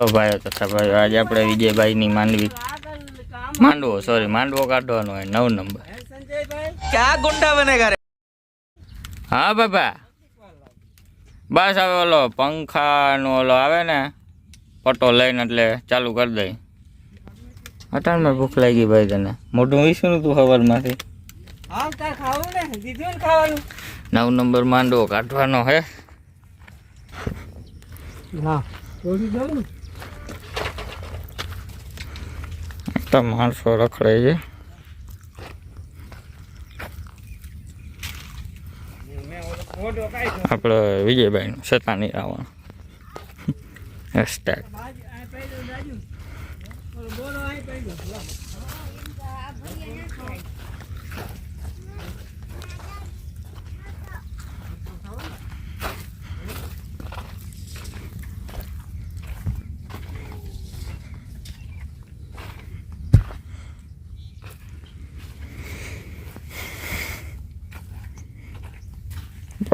ભાઈઓ તથા ભાઈઓ આજે આપણે વિજયભાઈની માંડવી માંડવો સોરી માંડવો કાઢવાનો હોય નવ નંબર. ક્યાં ગુંડા બને હા બાબા બસ હવે ઓલો પંખાનો ઓલો આવે ને પટો લઈને એટલે ચાલુ કરી દઈ. અટાણમાં ભૂખ લાગી ભાઈ તને. મોઢું ઈશું તું ખબરમાંથી નવ નંબર માંડવો કાઢવાનો હે. ના. તો માણસો રખડે છે. આપણે વિજયભાઈનું શતાની રાવણ હેશટેગ બોલો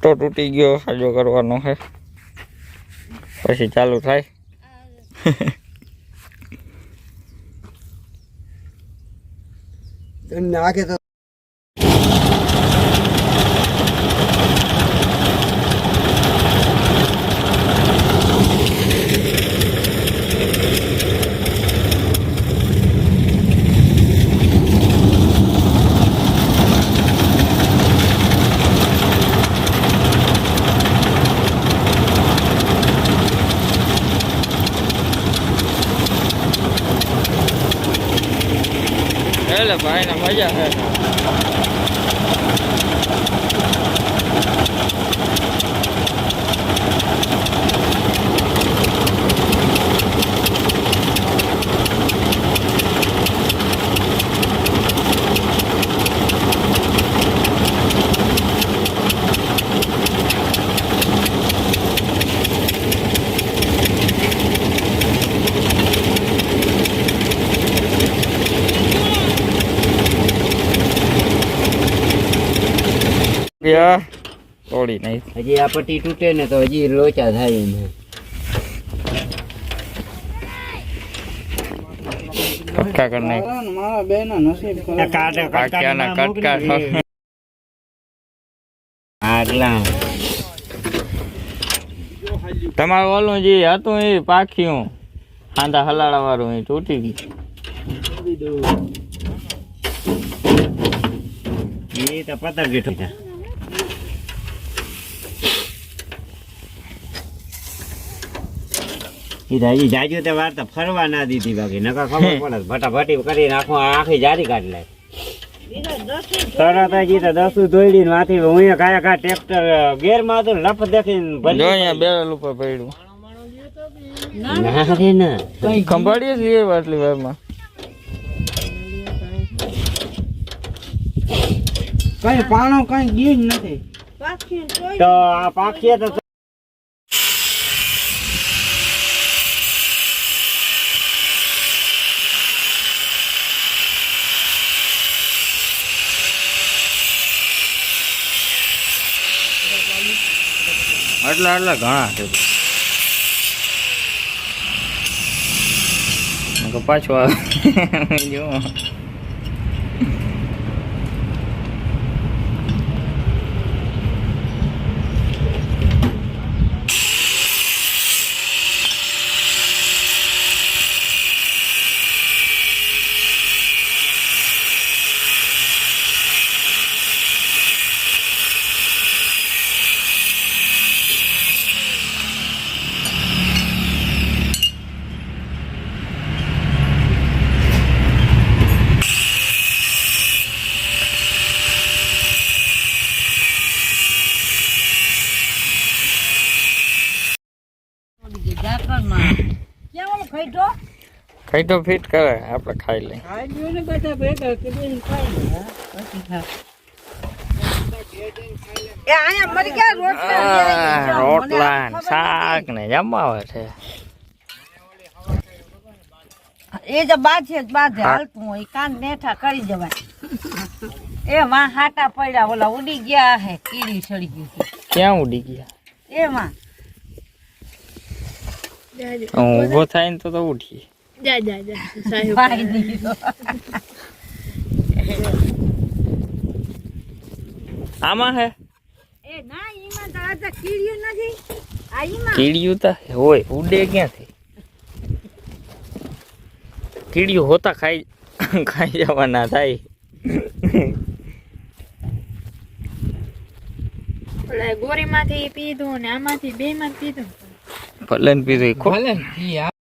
પટ્ટો તૂટી ગયો સાજો કરવાનો છે. પછી ચાલુ થાય. નાખે તો એટલે ભાઈને મજા છે. તોડી નહીં. હજી આ પટ્ટી તૂટે ને તો હજી લોચા થાય એને કટકા કરી નાખ. મારા બે ના નસીબ કાક્યાના કટકા ઠોક. તમારું ઓલું જે હતું એ પાખ્યું. હાંધા હલાડા વાળું એ તૂટી ગયું. એ તો પતર ગીઠું ઈ હજી જાજુ તે વાર તો ફરવા ના દીધી બાકી. નકા ખબર પડે ફટાફટી કરી નાખો આખી જારી કાઢી લે તરત જ તો દસું દોડી માથી હું કાયા કા ટ્રેક્ટર ગેરમાં તો લફ દેખીને જો અહીંયા બેરલ ઉપર પડ્યું. ના રે ના. કઈ ખંભાળીએ છીએ આટલી વારમાં. કઈ પાણો કઈ ગયું જ નથી. તો આ પાખીએ તો આટલા આટલા ઘણા છે. પાછો આવે. જો કઈ તો ફિટ કરે આપણે ખાઈ લઈએ. ખાઈ ગયું ને બધા ભેગા કે બેન ખાઈ લે પછી ખા. આ, રોટલા ને શાક ને જમાવે છે. એ જે બાજે બાજે હાલતું હોય કાન નેઠા કરી જવાય એ માં હાટા પડ્યા ઓલા ઉડી ગયા હે કીડી ચડી ગઈ છે ક્યાં ઉડી ગયા? એમાં હું ઊભો થાય ને તો તો ઉઠીએ. જા જા જા. સાહેબ. ભાઈ નહીં તો. આમાં હે? એ ના ઈમાં તો આ તો નથી. આ ઈમાં? કીડિયું તો હોય ઉડે ક્યાંથી? કીડિયું હોતા ખાઈ ખાઈ જવાના થાય. ગોરીમાંથી પીધું ને આમાંથી બે માં પીધું. ભલે ને પીધું ખોલે अरे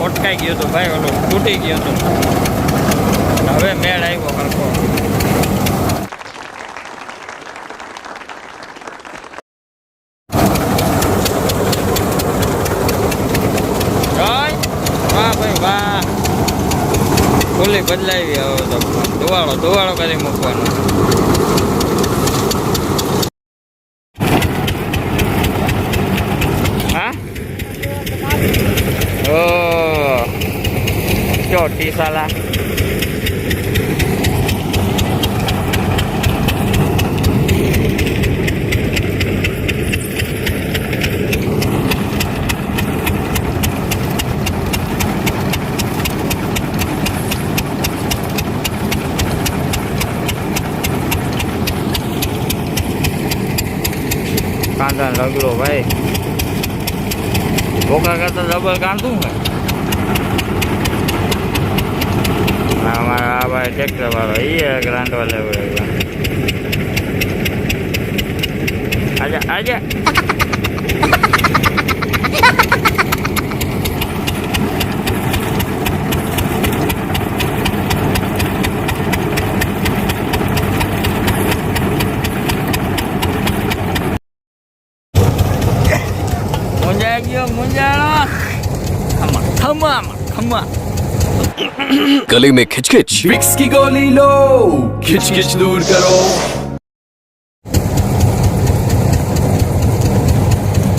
ગોપાલ ગયો હતો ભાઈ, ઓલો તૂટી ગયો હતો. હવે મેળ આવ્યો ફૂલી બદલાવી હવે તો. ધુવાળો ધુવાળો કરી મૂકવાનો હા Oh, ચોટી સાલા કાંદા લગડો ભાઈ ભોકા કરતા ડબલ કાંદું હે આ અમારા આ ભાઈ ટ્રેક્ટર વાળો એ ગ્રાન્ડ વાલે આજે આજા गले में खिचखिच विक्स की गोली लो खिच खिच दूर करो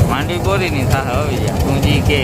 માંડી બોરી ની થા હવે યાર તું જી કે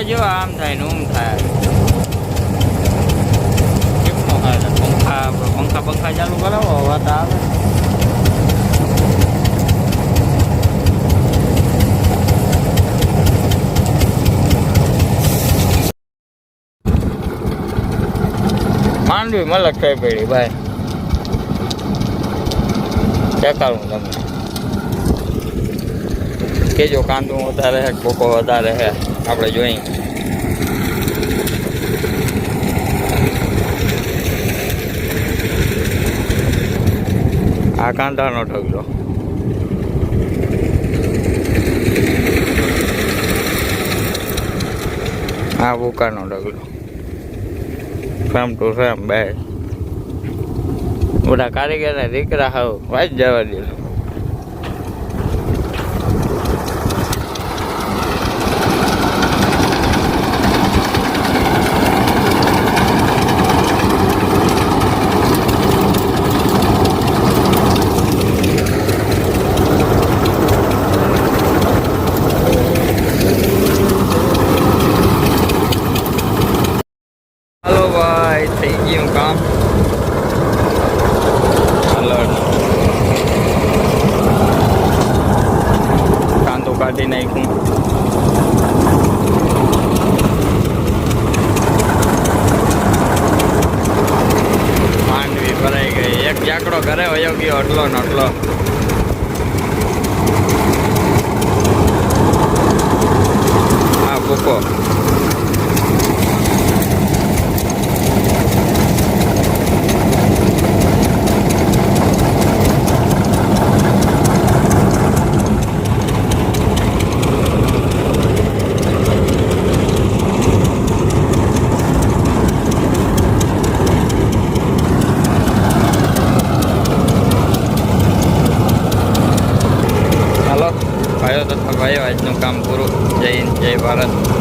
પવન જો આમ થાય ને ઊમ થાય. પંખા પંખા પંખા ચાલુ કરાવો, હવા તો આવે. માંડવી મલક થઈ પડી, ભાઈ. ચકાવું તમને કેજો કાંદું વધારે હે, કોકો વધારે હે, આપણે જોઈ. આ કાંદાનો ઢગલો. આ ભૂકાનો ઢગલો. ફેમ ટુ ફેમ બે બધા કારીગરના દીકરા હાવ વાંચ જવા દે ભાઈ થઈ ગયું કામ. અલર્ટ. કાંદો કાઢી નાખ્યું. ભરાઈ ગઈ. એક જાકડો ઘરે વયો ગયો અટલો ને અટલો હા ભૂકો. ભાઈઓ આજનું કામ પૂરું. જય હિન્દ જય ભારત.